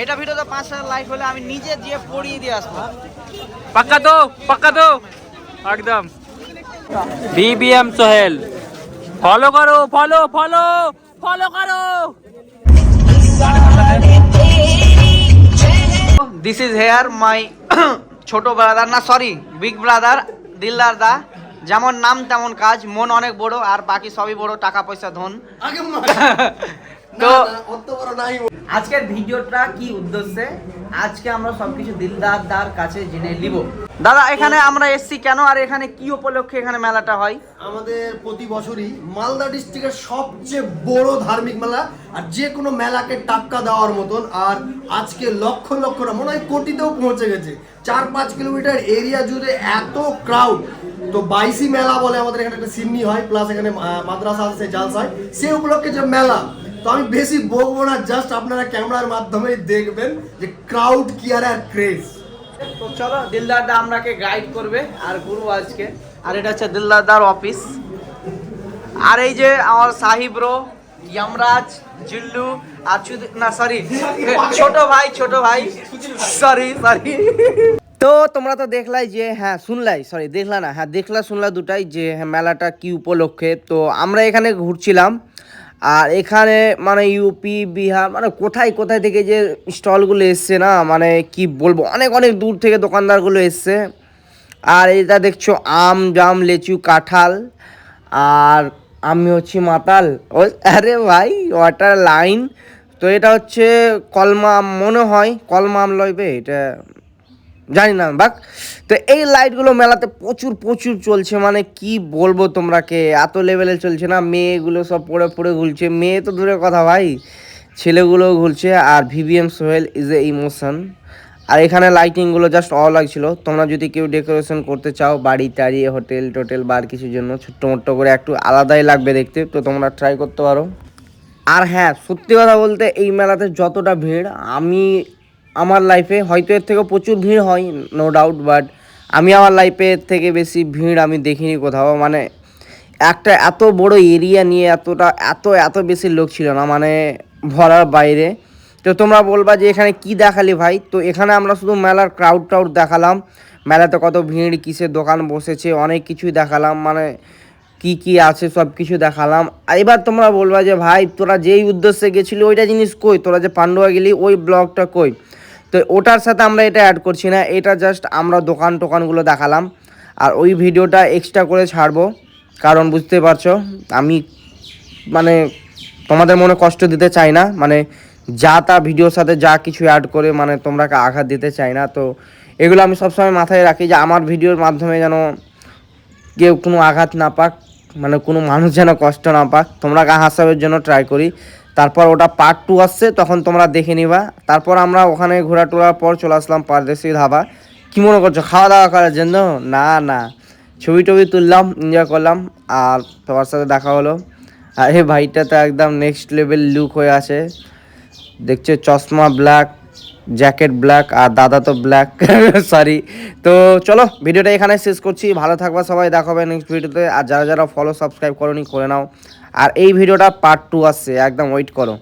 এটা ভিডিওতে পাঁচ হাজার লাইক হলে আমি নিজে গিয়ে পড়িয়ে দিয়ে আসব। পাক্কা তো পাক্কা তো একদম। বিবিএম সোহেল। ফলো করো ফলো ফলো ফলো করো। দিস ইজ হেয়ার মাই ছোট ব্রাদার না সরি বিগ ব্রাদার দিলদার দা। যেমন নাম তেমন কাজ মন অনেক বড় আর বাকি সবই বড় টাকা পয়সা ধন। তো আজকের ভিডিওটা কি উদ্দেশ্যে? আজকে আমরা সবকিছু দিলদার দার কাছে জেনে নিব। দাদা, এখানে আমরা এসছি কেন আর এখানে কি উপলক্ষে এখানে মেলাটা হয়? আমাদের প্রতি বছরই মালদা ডিস্ট্রিক্টের সবচেয়ে বড় ধার্মিক মেলা আর যে কোনো মেলাকে টাক্কা দেওয়ার মতন আর আজকে লক্ষ লক্ষ না, মনে হয় কোটিতেও পৌঁছে গেছে। চার পাঁচ কিলোমিটার এরিয়া জুড়ে এত ক্রাউড তো বাইশি মেলা বলে আমাদের এখানে একটা সিমনি হয় প্লাস এখানে মাদ্রাসা আছে জালসা হয় সে উপলক্ষে যে মেলা তো আমি বেশি বলব না জাস্ট আপনারা ক্যামেরার মাধ্যমে দেখবেন যে ক্রাউড কি আর আর ক্রেজ তো চলো দিলদার দা আমরাকে গাইড করবে, আর গুরু আজকে। আর এটা হচ্ছে দিলদার দার অফিস আর এই যে আমার সাহিব রো যমরাজ, জিল্লু আর না সরি ছোট ভাই ছোট ভাই। সরি সরি তো তোমরা তো দেখলাই যে হ্যাঁ শুনলাই সরি দেখলা না। হ্যাঁ দেখলা, শুনলা দুটাই যে হ্যাঁ মেলাটা কি উপলক্ষে। তো আমরা এখানে ঘুরছিলাম। আর এখানে মানে ইউপি বিহার মানে কোথায় কোথায় থেকে যে স্টলগুলো এসছে না মানে কি বলব, অনেক অনেক দূর থেকে দোকানদারগুলো এসছে। আর এটা দেখছ, আম, জাম, লিচু, কাঁঠাল, আর আমি হচ্ছি মাতাল। ও আরে ভাই ওয়াটার লাইন তো এটা হচ্ছে কলমা, মনে হয় কলমা আম লইবে এটা জানি না বাক তো এই লাইটগুলো মেলাতে প্রচুর প্রচুর চলছে মানে কি বলব তোমরাকে? এত লেভেলে চলছে না, মেয়েগুলো সব পড়ে পড়ে ঘুরছে। মেয়ে তো দূরের কথা ভাই ছেলেগুলো ঘুরছে, আর VVM Sohel is a emotion আর এখানে লাইটিংগুলো জাস্ট অ লাগছিল। তোমরা যদি কেউ ডেকোরেশন করতে চাও, বাড়ি, টাড়ি হোটেল টোটেল বার কিছুর জন্য, ছোট্ট মোট্ট করে একটু আলাদাই লাগবে দেখতে, তো তোমরা ট্রাই করতে পারো। আর হ্যাঁ সত্যি কথা বলতে এই মেলাতে যতটা ভিড়, আমি আমার লাইফে হয়তো এর থেকে প্রচুর ভিড় হয় নো ডাউট বাট আমি আমার লাইফে এর থেকে বেশি ভিড় আমি দেখিনি কোথাও। মানে একটা এত বড় এরিয়া নিয়ে এতটা, এত এত বেশি লোক ছিল না মানে ভরার বাইরে। তো তোমরা বলবা যে এখানে কি দেখালি ভাই? তো এখানে আমরা শুধু মেলার ক্রাউড টাউড দেখালাম। মেলাতে কত ভিড়, কিসের দোকান বসেছে, অনেক কিছুই দেখালাম মানে কি কি আছে সব কিছু দেখালাম। এবার তোমরা বলবা যে ভাই, তোরা যেই উদ্দেশ্যে গেছিলি, ওইটা জিনিস কই? তোরা যে পান্ডুয়া গেলি, ওই ব্লগটা কই? তো ওটার সাথে আমরা এটা অ্যাড করছি না, এটা জাস্ট আমরা দোকান টোকানগুলো দেখালাম। আর ওই ভিডিওটা এক্সট্রা করে ছাড়বো, কারণ বুঝতে পারছ, আমি মানে তোমাদের মনে কষ্ট দিতে চাই না মানে যা তা ভিডিওর সাথে যা কিছু অ্যাড করে মানে তোমরাকে আঘাত দিতে চাই না। তো এগুলো আমি সবসময় মাথায় রাখি যে আমার ভিডিওর মাধ্যমে যেন কেউ কোনো আঘাত না পাক মানে কোনো মানুষ যেন কষ্ট না পাক, তোমরা হাসাবের জন্য ট্রাই করি। তারপর ওটা পার্ট টু আসছে, তখন তোমরা দেখে নিবা। তারপর আমরা ওখানে ঘোরা টোরার পর চলে আসলাম পারদেশি ধাবা। কি মনে করছ, খাওয়া দাওয়া করার জন্য? না না। ছবি টবি তুললাম এনজয় করলাম, আর তোমার সাথে দেখা হলো। আর এই ভাইটা তো একদম নেক্সট লেভেল লুক হয়ে আছে। দেখছে, চশমা ব্ল্যাক জ্যাকেট ব্ল্যাক আর দাদা তো ব্ল্যাক। সরি তো চলো, ভিডিওটা এখানে শেষ করছি। ভালো থাকবা সবাই দেখাবে নেক্সট ভিডিওতে। আর যারা যারা ফলো সাবস্ক্রাইব করনি, করে নাও। আর এই ভিডিওটা পার্ট টু আসছে, একদম ওয়েট করো।